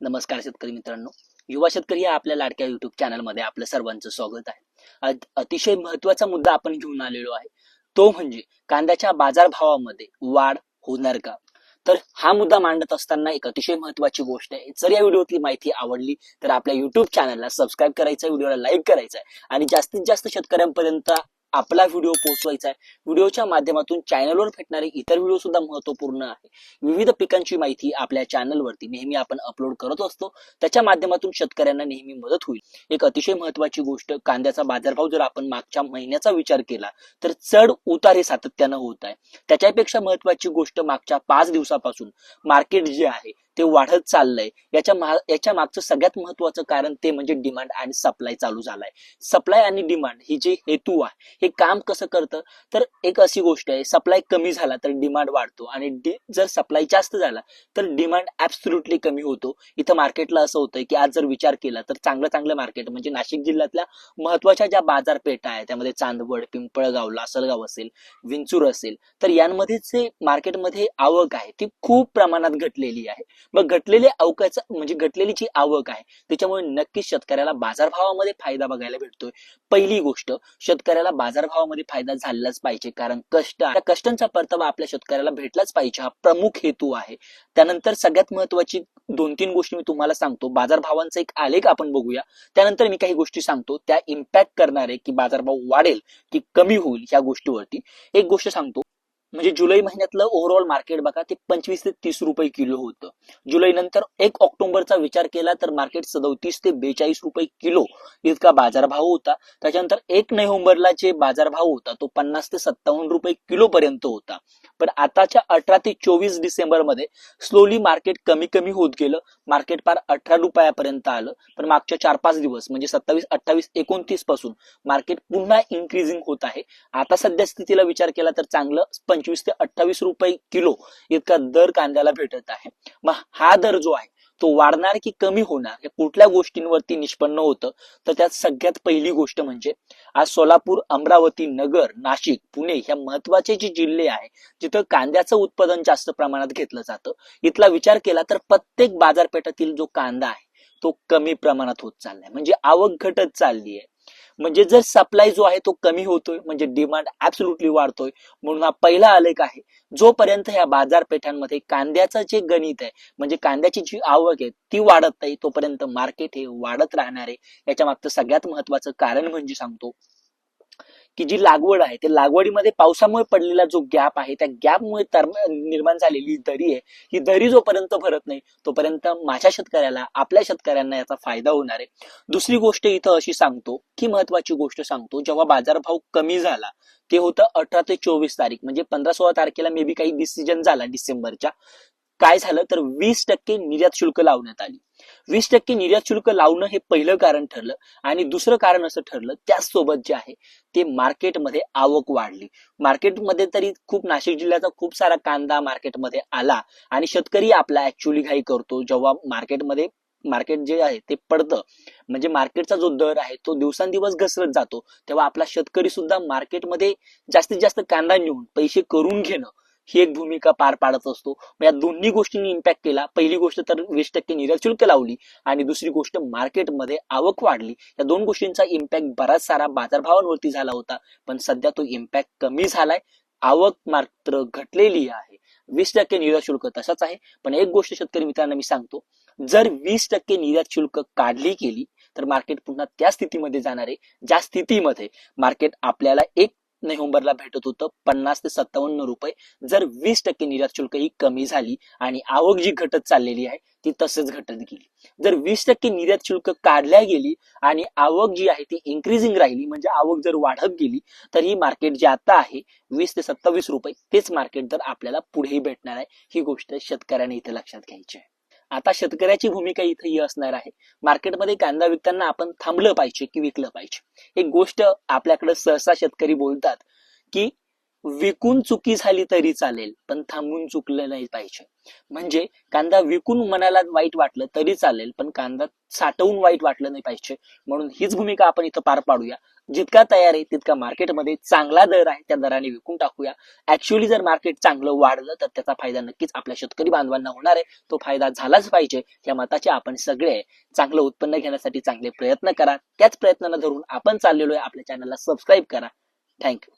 नमस्कार शेतकरी मित्रांनो. युवा शेतकरी या आपल्या लाडक्या युट्यूब चॅनलमध्ये आपलं सर्वांचं स्वागत आहे. अतिशय महत्त्वाचा मुद्दा आपण घेऊन आलेलो आहे. तो म्हणजे कांद्याच्या बाजारभावामध्ये वाढ होणार का? तर हा मुद्दा मांडत असताना एक अतिशय महत्वाची गोष्ट आहे. जर या व्हिडिओतली माहिती आवडली तर आपल्या युट्यूब चॅनलला सबस्क्राईब करायचं व्हिडिओला लाईक करायचा आहे आणि जास्तीत जास्त शेतकऱ्यांपर्यंत आपला व्हिडिओ पोहोचवायचा आहे. व्हिडिओच्या माध्यमातून चॅनलवर भेटणारे इतर व्हिडिओ सुद्धा महत्त्वपूर्ण आहे. विविध पिकांची माहिती आपल्या चॅनलवरती नेहमी आपण अपलोड करत असतो. त्याच्या माध्यमातून शेतकऱ्यांना नेहमी मदत होईल. एक अतिशय महत्वाची गोष्ट कांद्याचा बाजारभाव जर आपण मागच्या महिन्याचा विचार केला तर चढ उतार हे सातत्यानं होत आहे. त्याच्यापेक्षा महत्वाची गोष्ट मागच्या पाच दिवसापासून मार्केट जे आहे ते वाढत चाललंय. याच्या मा याच्या मागचं सगळ्यात महत्वाचं कारण ते म्हणजे डिमांड आणि सप्लाय चालू झालाय. सप्लाय आणि डिमांड ही जे हेतू आहे हे काम कसं करतं? तर एक अशी गोष्ट आहे सप्लाय कमी झाला तर डिमांड वाढतो आणि जर सप्लाय जास्त झाला तर डिमांड ऍब्सुल्युटली कमी होतो. इथं मार्केटला असं होतं की आज जर विचार केला तर चांगलं चांगलं मार्केट म्हणजे नाशिक जिल्ह्यातल्या महत्त्वाच्या ज्या बाजारपेठा आहेत त्यामध्ये चांदवड पिंपळगाव लासलगाव असेल विंचूर असेल तर यांमध्ये जे मार्केटमध्ये आवक आहे ती खूप प्रमाणात घटलेली आहे. मग घटलेल्या अवकाचा म्हणजे घटलेली जी आवक आहे त्याच्यामुळे नक्कीच शेतकऱ्याला बाजारभावामध्ये फायदा बघायला भेटतोय. पहिली गोष्ट शेतकऱ्याला बाजारभावामध्ये फायदा झालाच पाहिजे कारण कष्ट त्या कष्टांचा परतावा आपल्या शेतकऱ्याला भेटलाच पाहिजे हा प्रमुख हेतू आहे. त्यानंतर सगळ्यात महत्वाची दोन तीन गोष्टी मी तुम्हाला सांगतो. बाजारभावांचा एक आलेख आपण बघूया. त्यानंतर मी काही गोष्टी सांगतो. त्या इम्पॅक्ट करणारे की बाजारभाव वाढेल की कमी होईल या गोष्टीवरती. एक गोष्ट सांगतो. म्हणजे जुलै महिन्यातलं ओव्हरऑल मार्केट बघा ते पंचवीस ते तीस रुपये किलो होतं. जुलै नंतर एक ऑक्टोबरचा विचार केला तर मार्केट सदोतीस ते बेचाळीस रुपये किलो इतका बाजारभाव होता. त्याच्यानंतर एक नोव्हेंबरला जे बाजारभाव होता तो पन्नास ते सत्तावन्न रुपये किलो पर्यंत होता. पण आताच्या अठरा ते चोवीस डिसेंबरमध्ये स्लोली मार्केट कमी कमी होत गेलं. मार्केट पार अठरा रुपयापर्यंत आलं. पण मागच्या चार पाच दिवस म्हणजे सत्तावीस अठ्ठावीस एकोणतीसपासून मार्केट पुन्हा इन्क्रीजिंग होत आहे. आता सध्या स्थितीला विचार केला तर चांगलं पंचवीस ते अठ्ठावीस रुपये किलो इतका दर कांद्याला भेटत आहे. मग हा दर जो आहे तो वाढणार की कमी होणार कुठल्या गोष्टींवरती निष्पन्न होतं? तर त्यात सगळ्यात पहिली गोष्ट म्हणजे आज सोलापूर अमरावती नगर नाशिक पुणे ह्या महत्त्वाचे जे जिल्हे आहे जिथं कांद्याचं उत्पादन जास्त प्रमाणात घेतलं जातं. इथला विचार केला तर प्रत्येक बाजारपेठातील जो कांदा आहे तो कमी प्रमाणात होत चाललाय. म्हणजे आवक घटत चालली आहे म्हणजे जर सप्लाय जो आहे तो कमी होतोय म्हणजे डिमांड ऍब्सोल्युटली वाढतोय म्हणून हा पहिला आलेख आहे. जोपर्यंत ह्या बाजारपेठांमध्ये कांद्याचं जे गणित आहे म्हणजे कांद्याची जी आवक आहे ती वाढत नाही तोपर्यंत मार्केट हे वाढत राहणार आहे. याच्या मागचं सगळ्यात महत्वाचं कारण म्हणजे सांगतो की जी लागवड आहे ते लागवडीमध्ये पावसामुळे पडलेला जो गॅप आहे त्या गॅपमुळे निर्माण झालेली दरी आहे ही दरी जोपर्यंत भरत नाही तोपर्यंत माझ्या शेतकऱ्याला आपल्या शेतकऱ्यांना याचा फायदा होणार आहे. दुसरी गोष्ट इथं अशी सांगतो की महत्वाची गोष्ट सांगतो जेव्हा बाजारभाव कमी झाला ते होतं अठरा ते चोवीस तारीख म्हणजे पंधरा सोळा तारखेला मे बी काही डिसिजन झाला डिसेंबरच्या. काय झालं तर वीस टक्के निर्यात शुल्क लावण्यात आली. वीस टक्के निर्यात शुल्क लावणं हे पहिलं कारण ठरलं आणि दुसरं कारण असं ठरलं त्याचसोबत जे आहे ते मार्केटमध्ये आवक वाढली. मार्केटमध्ये तरी खूप नाशिक जिल्ह्याचा खूप सारा कांदा मार्केटमध्ये आला आणि शेतकरी आपला ऍक्च्युली घाई करतो. जेव्हा मार्केटमध्ये मार्केट जे आहे ते पडतं. म्हणजे मार्केटचा जो दर आहे तो दिवसांदिवस घसरत जातो. तेव्हा आपला शेतकरी सुद्धा मार्केटमध्ये जास्तीत जास्त कांदा नेऊन पैसे करून घेणं ही एक भूमिका पार पाडत असतो. या दोन्ही गोष्टींनी इम्पॅक्ट केला. पहिली गोष्ट तर वीस टक्के निर्यात शुल्क लावली आणि दुसरी गोष्ट मार्केटमध्ये आवक वाढली. या दोन गोष्टींचा इम्पॅक्ट बराच सारा बाजारभावांवरती झाला होता. पण सध्या तो इम्पॅक्ट कमी झालाय. आवक मात्र घटलेली आहे. वीस टक्के निर्यात शुल्क तसाच आहे. पण एक गोष्ट शेतकरी मित्रांना मी सांगतो. जर वीस टक्के निर्यात शुल्क काढली गेली तर मार्केट पुन्हा त्या स्थितीमध्ये जाणार आहे. ज्या स्थितीमध्ये मार्केट आपल्याला एक नोव्हेंबरला भेटत होतं. पन्नास ते सत्तावन्न रुपये जर वीस टक्के निर्यात शुल्क ही कमी झाली आणि आवक जी घटत चाललेली आहे ती तसंच घटत गेली. जर वीस टक्के निर्यात शुल्क काढल्या गेली आणि आवक जी आहे ती इन्क्रीजिंग राहिली म्हणजे आवक जर वाढत गेली तर ही मार्केट जे आता आहे वीस ते सत्तावीस रुपये तेच मार्केट जर आपल्याला पुढेही भेटणार आहे ही गोष्ट शेतकऱ्याने इथे लक्षात घ्यायची आहे. आता शेतकऱ्याची भूमिका इथे ही असणार आहे. मार्केटमध्ये कांदा विकताना आपण थांबलं पाहिजे की विकलं पाहिजे. एक गोष्ट आपल्याकडे सहसा शेतकरी बोलतात की विकून चुकी झाली तरी चालेल पण थांबून चुकलं नाही पाहिजे. म्हणजे कांदा विकून मनाला वाईट वाटलं तरी चालेल पण कांदा साठवून वाईट वाटलं नाही पाहिजे. म्हणून हीच भूमिका आपण इथं पार पाडूया. जितका तयार आहे तितका मार्केटमध्ये चांगला दर आहे त्या दराने विकून टाकूया. ऍक्च्युअली जर मार्केट चांगलं वाढलं तर त्याचा फायदा नक्कीच आपल्या शेतकरी बांधवांना होणार आहे. तो फायदा झालाच पाहिजे. या मताचे आपण सगळे चांगलं उत्पन्न घेण्यासाठी चांगले प्रयत्न करा. त्याच प्रयत्नांना धरून आपण चाललेलो आहे. आपल्या चॅनलला सबस्क्राईब करा. थँक्यू